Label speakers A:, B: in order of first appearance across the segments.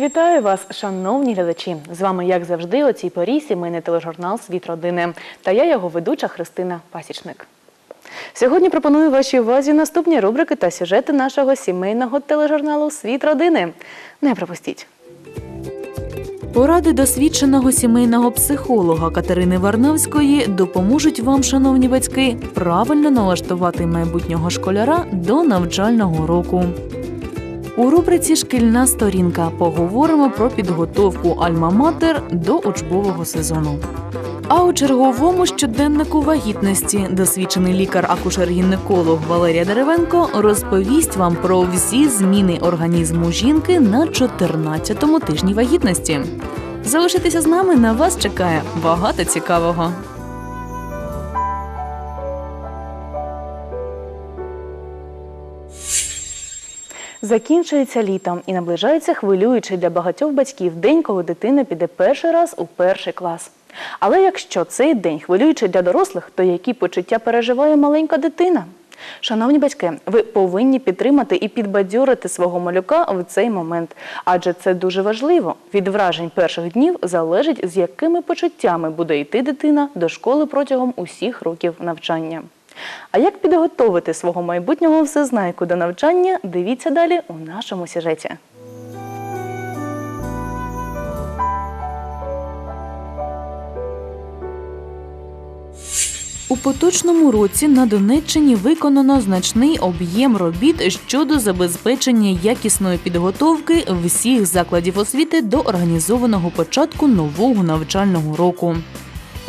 A: Вітаю вас, шановні глядачі! З вами, як завжди, о цій порі сімейний тележурнал Світ родини та я його ведуча Христина Пасічник. Сьогодні пропоную вашій увазі наступні рубрики та сюжети нашого сімейного тележурналу Світ родини. Не пропустіть.
B: Поради досвідченого сімейного психолога Катерини Варнавської допоможуть вам, шановні батьки, правильно налаштувати майбутнього школяра до навчального року. У рубриці Шкільна сторінка поговоримо про підготовку Альма-Матер до учбового сезону. А у черговому щоденнику вагітності досвідчений лікар-акушер-гінеколог Валерія Деревенко розповість вам про всі зміни організму жінки на 14-му тижні вагітності. Залишитися з нами на вас чекає багато цікавого.
A: Закінчується літо і наближається хвилюючий для багатьох батьків день, коли дитина піде перший раз у перший клас. Але якщо цей день хвилюючий для дорослих, то які почуття переживає маленька дитина? Шановні батьки, ви повинні підтримати і підбадьорити свого малюка в цей момент, адже це дуже важливо. Від вражень перших днів залежить, з якими почуттями буде йти дитина до школи протягом усіх років навчання. А як підготовити свого майбутнього всезнайку до навчання, дивіться далі у нашому сюжеті.
B: У поточному році на Донеччині виконано значний об'єм робіт щодо забезпечення якісної підготовки всіх закладів освіти до організованого початку нового навчального року.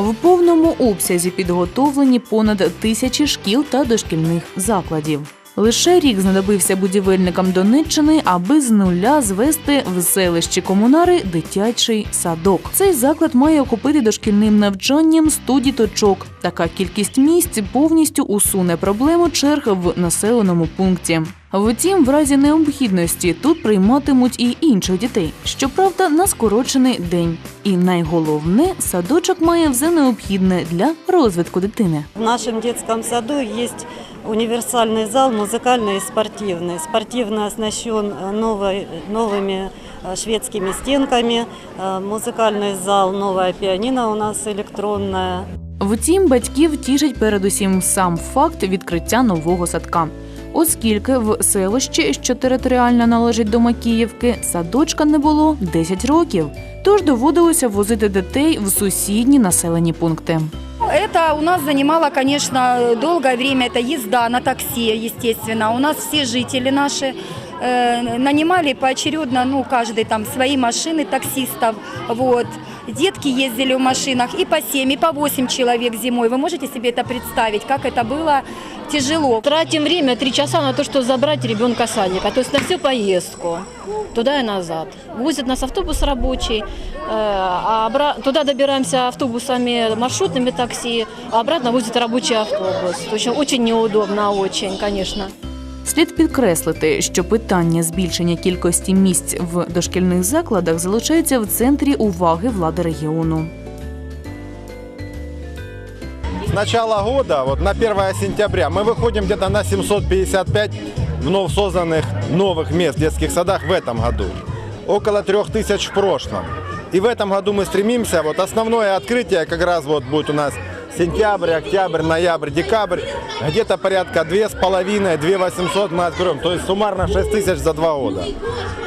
B: В повному обсязі підготовлені понад тисячі шкіл та дошкільних закладів. Лише рік знадобився будівельникам Донеччини, аби з нуля звести в селищі комунари дитячий садок. Цей заклад має охопити дошкільним навчанням 100 діточок. Така кількість місць повністю усуне проблему черг в населеному пункті. Втім, в разі необхідності тут прийматимуть і інших дітей, щоправда, на скорочений день. І найголовне, садочок має все необхідне для розвитку дитини.
C: В нашем детском саду есть универсальный зал, музыкальный и спортивный. Спортивно оснащен э, новой, новыми э, шведскими стенками. Э, Музыкальный зал, новая пианино у нас электронная.
B: Втім, батьків тішить передусім сам факт відкриття нового садка. Оскільки в селищі, що територіально належить до Макіївки, садочка не було 10 років, тож доводилося возити дітей в сусідні населені пункти.
D: Это у нас занимало, конечно, долгое время. Это езда на такси, естественно. У нас все жители наши э, нанимали поочередно, ну, каждый там свои машины таксистов. Вот. Детки ездили в машинах и по 7, и по 8 человек зимой. Вы можете себе это представить, как это было тяжело?
E: Тратим время три часа на то, чтобы забрать ребенка с садика, то есть на всю поездку, туда и назад. Возит нас автобус рабочий, э, а обра- туда добираемся автобусами, маршрутными такси, а обратно возит рабочий автобус. То есть очень неудобно, очень, конечно.
B: Слід підкреслити, що питання збільшення кількості місць в дошкільних закладах залишається в центрі уваги влади регіону.
F: С начала года, вот на 1 сентября, мы выходим где-то на 755 вновь созданных новых мест в детских садах в этом году. Около 3000 в прошлом. И в этом году мы стремимся, вот основное открытие как раз вот будет у нас сентябрь, октябрь, ноябрь, декабрь. Где-то порядка 2,5, 2,800 мы откроем. То есть суммарно 6 тысяч за два года.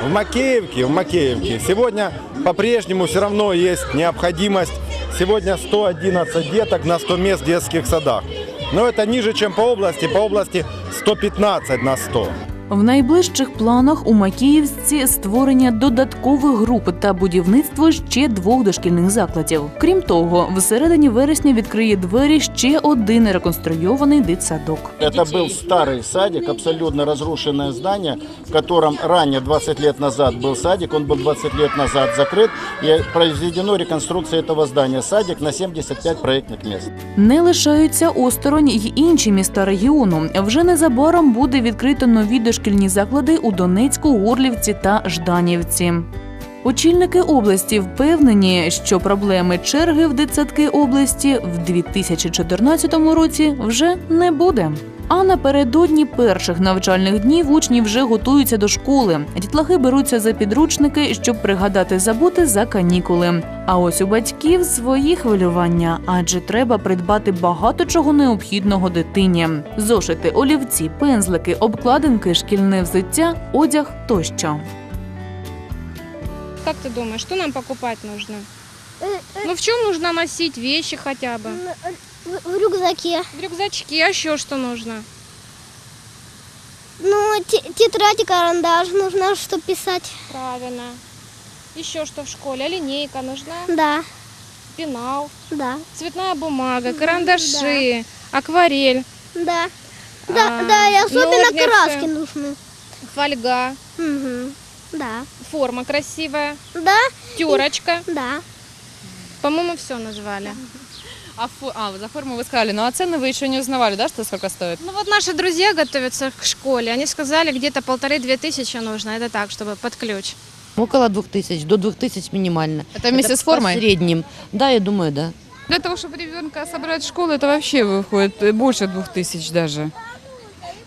F: В Макеевке, в Макеевке сегодня по-прежнему все равно есть необходимость. Сегодня 111 деток на 100 мест в детских садах. Но это ниже, чем по области. По области 115 на 100.
B: В найближчих планах у Макіївці створення додаткових груп та будівництво ще двох дошкільних закладів. Крім того, всередині вересня відкриє двері ще один реконструйований дитсадок.
G: Это был старый садик, абсолютно разрушенное здание, в котором ранее, 20 лет назад, был садик. Он был 20 лет назад закрыт. И произведено реконструкция этого здания. Садик на 75 проектных мест.
B: Не лишаються осторонь й інші міста регіону. Вже незабаром буде відкрито нові дошкільні заклади у Донецьку, Горлівці та Жданівці. Очільники області впевнені, що проблеми черги в дитсадки області в 2014 році вже не буде. А напередодні перших навчальних днів учні вже готуються до школи. Дітлахи беруться за підручники, щоб пригадати забути за канікули. А ось у батьків свої хвилювання, адже треба придбати багато чого необхідного дитині: зошити, олівці, пензлики, обкладинки, шкільне взуття, одяг тощо.
H: Как ты думаешь, что нам покупать нужно? Ну в чем нужно носить вещи хотя бы?
I: В, в рюкзаке.
H: В рюкзачке, а еще что нужно?
I: Ну, те- тетрадь и карандаш нужно, чтобы писать.
H: Правильно. Еще что в школе? Линейка нужна,
I: Да,
H: пенал,
I: да,
H: цветная бумага, карандаши, акварель,
I: да. Да,
H: А,
I: да, и особенно
H: ножницы.
I: краски нужны.
H: фольга,
I: Мгм. Да,
H: форма красивая,
I: да,
H: терочка.
I: да.
H: По-моему, все назвали.
J: А, а, за форму вы сказали, ну а цены вы еще не узнавали, да, что сколько стоит?
H: Ну вот наши друзья готовятся к школе. Они сказали, где-то полторы-две тысячи нужно. Это так, чтобы под ключ.
K: Около двух тысяч, до двух тысяч минимально.
J: Это вместе
K: Это
J: с формой?
K: В среднем. Да, я думаю, да.
L: Для того, чтобы ребенка собрать в школу, это вообще выходит э, больше двух тысяч даже.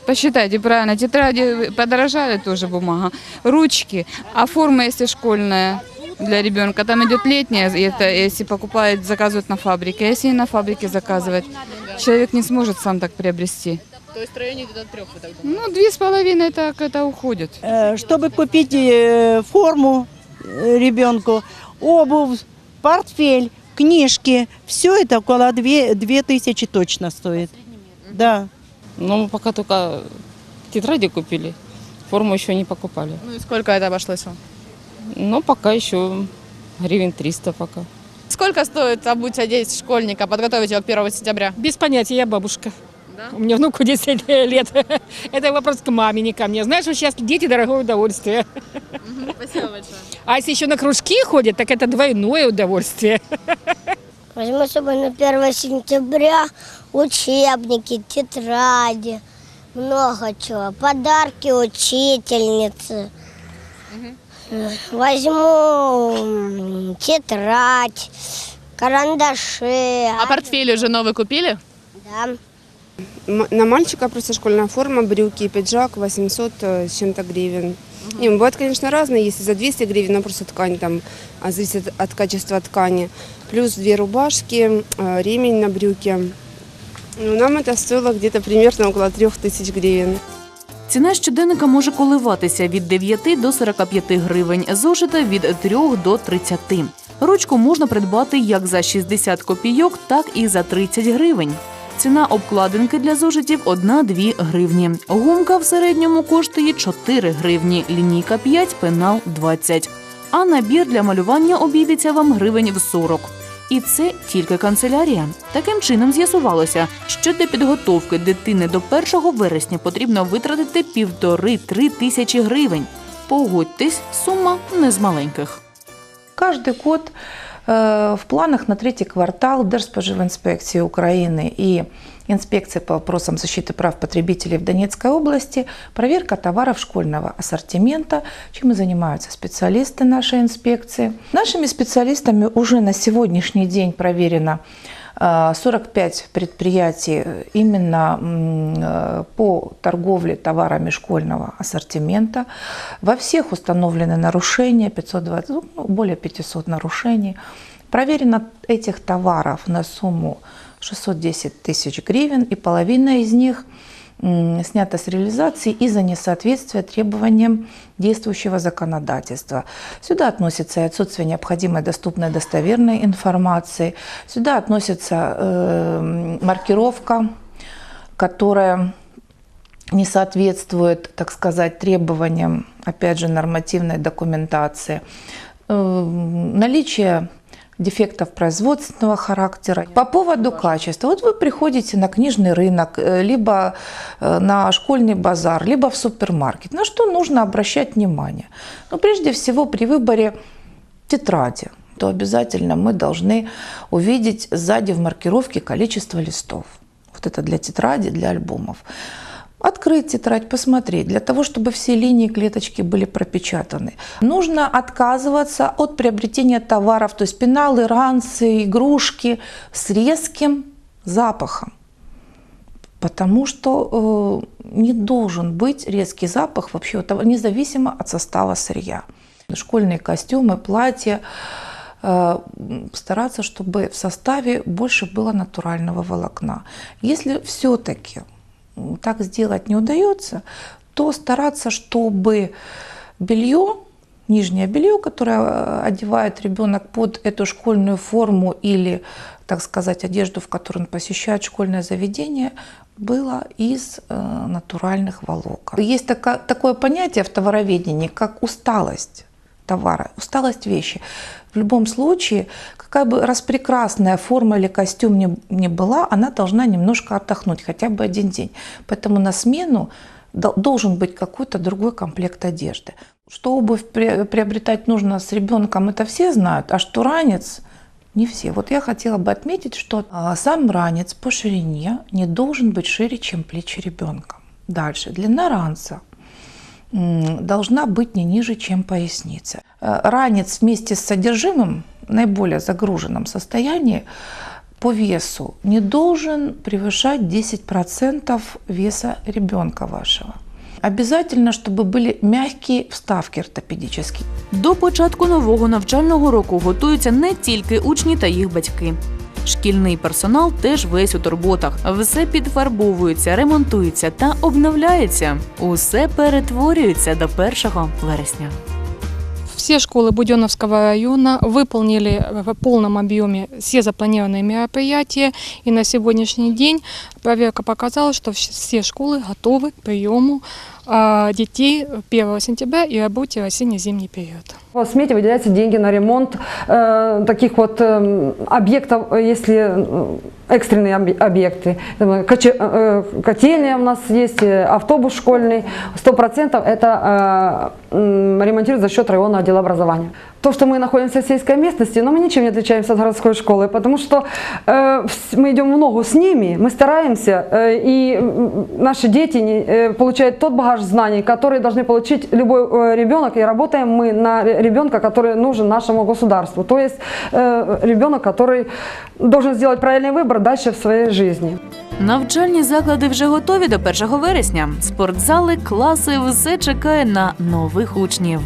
L: Посчитайте правильно, тетради подорожали тоже бумага, ручки, а форма, если школьная для ребенка, там идет летняя, это если покупает, заказывают на фабрике, а если не на фабрике заказывать, человек не сможет сам так приобрести.
J: То есть в районе где-то трех, вы так думаете?
L: Ну, две с половиной так это уходит.
M: Э, чтобы купить э, форму э, ребенку, обувь, портфель, книжки. Все это около две, две тысячи точно стоит. Да.
L: Ну, мы пока только тетради купили, форму еще не покупали.
J: Ну и сколько это обошлось вам?
L: Но пока еще гривен 300 пока.
J: Сколько стоит обуть одеть школьника, подготовить его к 1 сентября?
N: Без понятия, я бабушка. У меня внуку 10 лет. Это вопрос к маме, не ко мне. Знаешь, вот сейчас дети дорогое удовольствие.
J: Спасибо большое.
N: А если еще на кружки ходят, так это двойное удовольствие.
I: Возьму с собой на 1 сентября учебники, тетради, много чего. Подарки учительницы. Э, Возьму тетрадь, карандаши.
J: А портфель уже новый купили?
I: Да.
O: На мальчика просто школьная форма, брюки и пиджак 800 э, с чем-то гривен. Не, бывают, конечно, разные. Если за 200 гривен, но просто ткань там а, зависит от качества ткани. Плюс две рубашки, э, ремень на брюки. Ну, нам это стоило где-то примерно около 3000 гривен.
B: Ціна щоденника може коливатися від 9 до 45 гривень, зошита від 3 до 30. Ручку можна придбати як за 60 копійок, так і за 30 гривень. Ціна обкладинки для зошитів 1-2 гривні. Гумка в середньому коштує 4 гривні, лінійка 5, пенал 20. А набір для малювання обійдеться вам гривень в 40. І це тільки канцелярія. Таким чином з'ясувалося, що для підготовки дитини до 1 вересня потрібно витратити півтори-три тисячі гривень. Погодьтесь, сума не з маленьких.
P: Каждый год э, в планах на третий квартал Держспоживинспекции Украины и Инспекции по вопросам защиты прав потребителей в Донецкой области проверка товаров школьного ассортимента, чем и занимаются специалисты нашей инспекции. Нашими специалистами уже на сегодняшний день проверено э, 45 предприятий э, именно э, по торговле товарами школьного ассортимента. Во всех установлены нарушения, 520, ну, более 500 нарушений. Проверено этих товаров на сумму 610 тысяч гривен, и половина из них м, снята с реализации из-за несоответствия требованиям действующего законодательства. Сюда относится и отсутствие необходимой доступной достоверной информации, сюда относится э, маркировка, которая не соответствует, так сказать, требованиям, опять же, нормативной документации. Э, Наличие дефектов производственного характера. По поводу качества. Вот вы приходите на книжный рынок, э, либо э, на школьный базар, либо в супермаркет. На что нужно обращать внимание? Ну, прежде всего, при выборе тетради, то обязательно мы должны увидеть сзади в маркировке количество листов. Вот это для тетради, для альбомов. Открыть тетрадь, посмотреть, для того, чтобы все линии клеточки были пропечатаны. Нужно отказываться от приобретения товаров, то есть пеналы, ранцы, игрушки с резким запахом. Потому что э, не должен быть резкий запах вообще, независимо от состава сырья. Школьные костюмы, платья, э, стараться, чтобы в составе больше было натурального волокна. Если все-таки так сделать не удается, то стараться, чтобы белье, нижнее белье, которое э, одевает ребенок под эту школьную форму или, так сказать, одежду, в которой он посещает школьное заведение, было из э, натуральных волокон. Есть такое понятие в товароведении, как усталость товара, усталость вещи. В любом случае, какая бы распрекрасная форма или костюм ни, ни была, она должна немножко отдохнуть, хотя бы один день. Поэтому на смену дол- должен быть какой-то другой комплект одежды. Что обувь приобретать нужно с ребенком, это все знают, а что ранец, не все. Вот я хотела бы отметить, что а, сам ранец по ширине не должен быть шире, чем плечи ребенка. Дальше. Длина ранца должна быть не ниже, чем поясница. Э, Ранец вместе с содержимым, в наиболее загруженном состоянии, по весу не должен превышать 10% веса ребенка вашего. Обязательно, чтобы были мягкие вставки ортопедические.
B: До початку нового навчального року готуються не тільки учні та їх батьки. Шкільний персонал теж весь у турботах. Все підфарбовується, ремонтується та обновляється. Усе перетворюється до 1 вересня.
J: Все школы Буденновского района выполнили в полном объеме все запланированные мероприятия. И на сегодняшний день проверка показала, что вс- все школы готовы к приему а, детей 1 сентября и работе в осенне-зимний период.
Q: В смете выделяются деньги на ремонт э, таких вот э, объектов, э, если э, экстренные объ- объекты. Э, каче- э, Котельня у нас есть, э, автобус школьный. Сто процентов это э, м, ремонтируют за счет районного отдела образования. То, что мы находимся в сельской местности, но мы ничем не отличаемся от городской школы, потому что э, вс- мы идем в ногу с ними, мы стараемся, э, и м, наши дети не- э, получают тот багаж знаний, который должны получить любой э, ребенок, и работаем мы на ре- ребенка, который нужен нашему государству. То есть э, ребенок, который должен сделать правильный выбор дальше в своей жизни.
B: Навчальні заклади вже готові до 1 вересня. Спортзали, класи все чекає на нових учнів.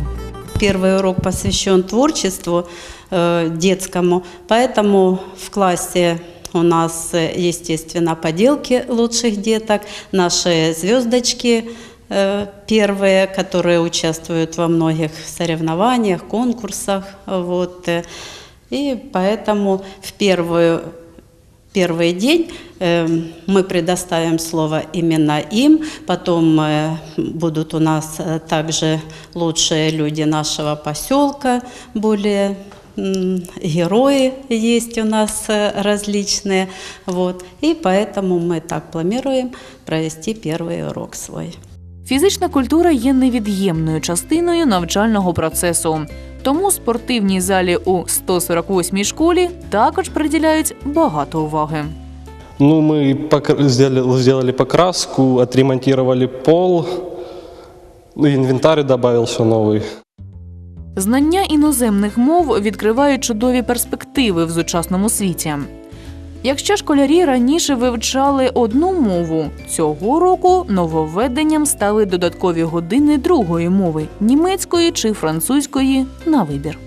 R: Первый урок посвящен творчеству э, детскому, поэтому в классе у нас, э, естественно, поделки лучших деток, наши звездочки э, первые, которые участвуют во многих соревнованиях, конкурсах. Вот. И поэтому в первую первый день э, мы предоставим слово именно им, потом э, будут у нас э, также лучшие люди нашего поселка, более м, герои есть у нас э, различные, вот, и поэтому мы так планируем провести первый урок свой.
B: Фізична культура є невід'ємною частиною навчального процесу. Тому спортивній залі у 148-й школі також приділяють багато уваги.
S: Ну, ми сделали, покраску, отремонтировали пол, інвентар инвентарь новий.
B: Знання іноземних мов відкривають чудові перспективи в сучасному світі. Якщо школярі раніше вивчали одну мову, цього року нововведенням стали додаткові години другої мови німецької чи французької на вибір.